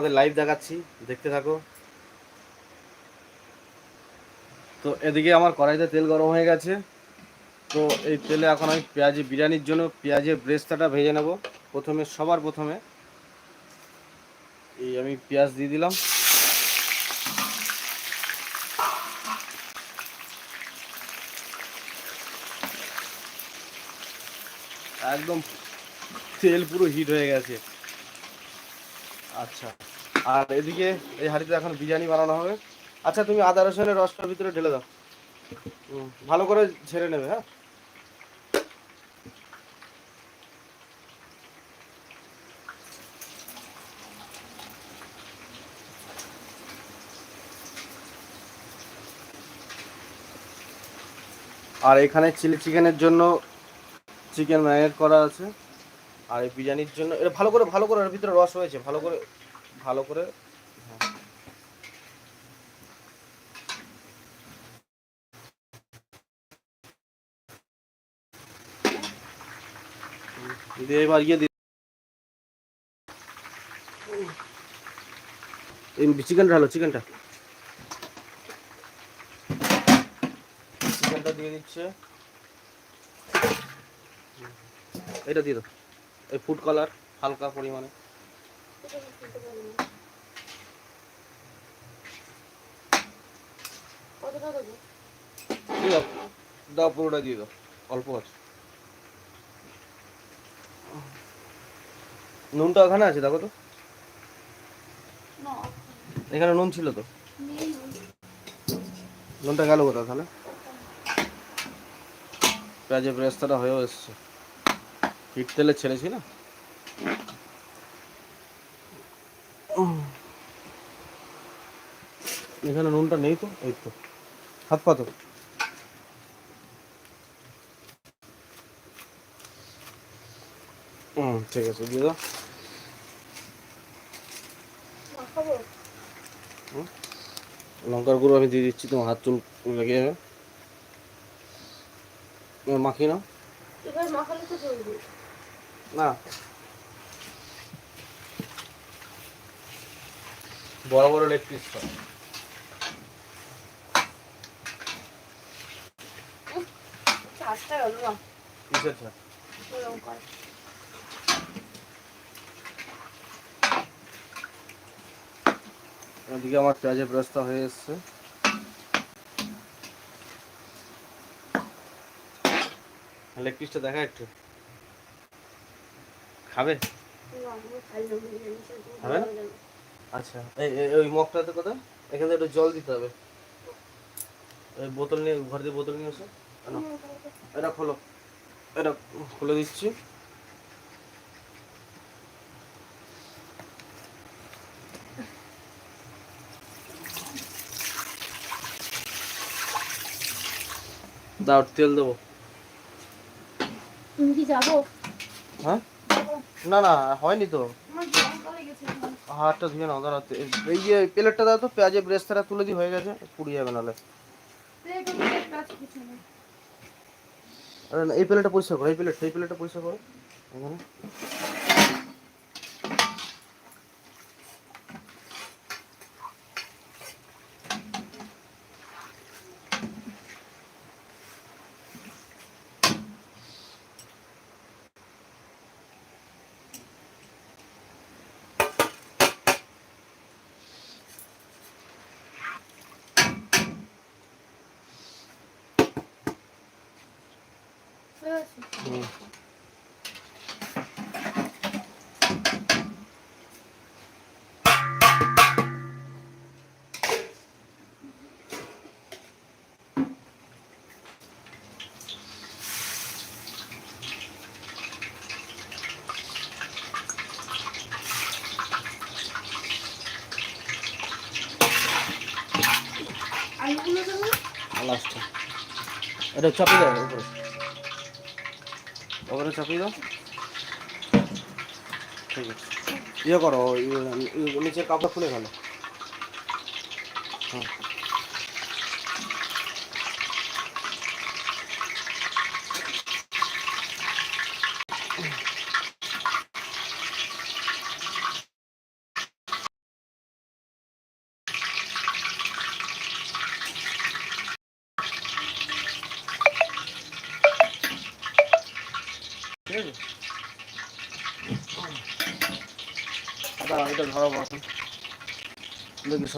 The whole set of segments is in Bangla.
আমাদের লাইভ দেখাচ্ছি, দেখতে থাকো। তো এদিকে আমার কড়াইতে তেল গরম হয়ে গেছে। তো এই তেলে এখন আমি পেঁয়াজি বিরিয়ানির জন্য পেঁয়াজের ব্রেস্তাটা ভেজে নেব। প্রথমে, সবার প্রথমে এই আমি পেঁয়াজ দিয়ে দিলাম। একদম তেল পুরো হিট হয়ে গেছে। আচ্ছা। আর এদিকে এই হাঁড়িতে এখন বিরিয়ানি বানানো হবে। আচ্ছা তুমি আদা, রসুনের রসটার ভিতরে ঢেলে দাও। ভালো করে ছেড়ে নেবে হ্যাঁ? আর এখানে চিলি চিকেনের জন্য চিকেন ম্যারিনেট করা আছে। আর এই বিরিয়ানির জন্য, এটা ভালো করে ভালো করে এর ভিতরে রস হয়েছে ভালো করে ভালো করে দিয়ে এবার ইয়ে দি- এই চিকেনটা চিকেনটা। চিকেনটা দিয়ে দিচ্ছে। এটা দিয়ে দাও। এই ফুড কালার হালকা পরিমাণে। দাও পুরোটা দিয়ে দাও অল্প আছে। নুনটা ওখানে আছে দেখো তো। এখানে নুন ছিল তো? নুনটা গেল কোথাও তাহলে পেঁয়াজের ব্রেস্তাটা হয়েও এসছে। হিট তেলে ছেড়েছি না? এখানে নুনটা নেই তো এই তো। হাত পাতো হুম ঠিক আছে দিয়ে দাও। লঙ্কার গুঁড়ো আমি দিয়ে দিচ্ছি তোমার হাত চুল লেগে যাবে। তো চলবে। না। বড় বড় লেগ পিস চারটা গেল না কিসের ছাড় এদিকে আমার পেঁয়াজের ব্রাস্তা হয়ে এসছে। লেগ পিসটা দেখা একটু। খাবে? না। আচ্ছা ওই মগটাতে কোথায়? এখানে একটু জল দিতে হবে। ওই বোতল নিয়ে ঘর দিয়ে বোতল নিয়ে এসো। এটা খোলো। এটা খুলে দিচ্ছি। দাও তেল দেবো। তুমি কি যাব? হ্যাঁ? না না হয়নি তো। হাতটা ধুয়ে নাও দাঁড়া এই যে প্লেটটা দাও তো পেঁয়াজের ব্রেস্তাটা তুলে দিয়ে হয়ে গেছে পুড়িয়ে যাবে নাহলে প্লেট আমি একটা আছে পিছনে। আরে না, এই প্লেটটা পরিষ্কার করো এই প্লেটটা এই প্লেটটা পরিষ্কার করো। এখানে। হয়ে গেছে? হুম। আলুগুলো দেবো? লাস্টে এটা চাপিয়ে দাও উপরে উপরে চাপিয়ে দাও ঠিক আছে ইয়ে করো নিচের কাপড় খুলে ফেলো হুম হাঁড়িটা ধরাবো এখন দেখি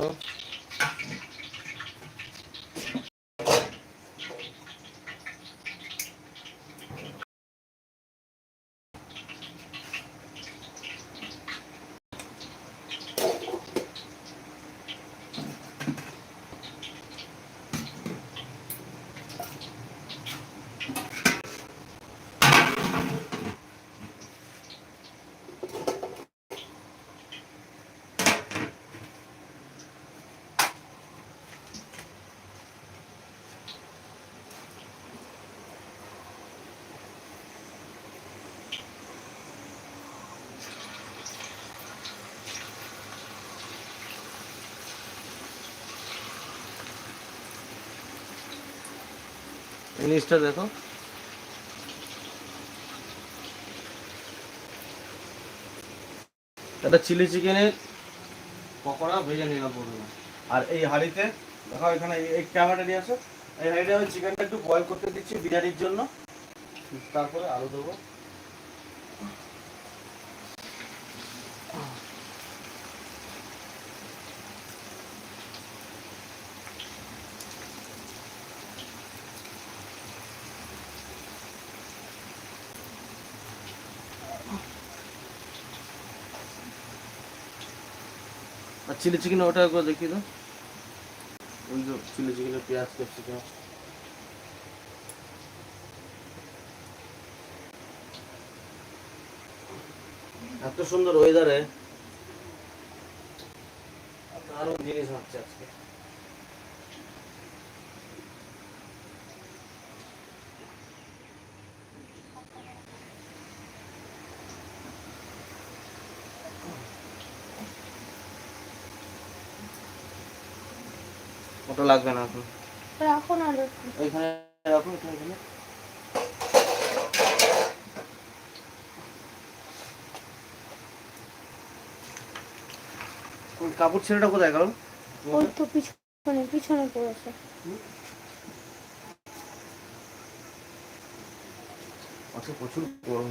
জিনিসটা দেখো। এটা চিলি চিকেনের পকোড়া ভেজে নিলাম প্রথমে আর এই হাঁড়িতে দেখো এখানে এই- এই ক্যামেরাটা নিয়ে আসো। এই হাঁড়িটা আমি চিকেনটা একটু বয়ল করতে দিচ্ছি বিরিয়ানির জন্য। তারপরে আলু দেবো। আর চিলি চিকেন ওটা একবার দেখি তো ওই যে চিলি চিকেন পেঁয়াজ ক্যাপসিকাম। এত সুন্দর ওয়েদারে আরও জিনিস হচ্ছে আজকে। ওটা লাগবে না এখন। রাখো না। ওইখানে রাখো এখানে কাপড় ছেলেটা কোথায় গেল? ওই তো পিছনে পিছনে পড়েছে। আচ্ছা প্রচুর গরম।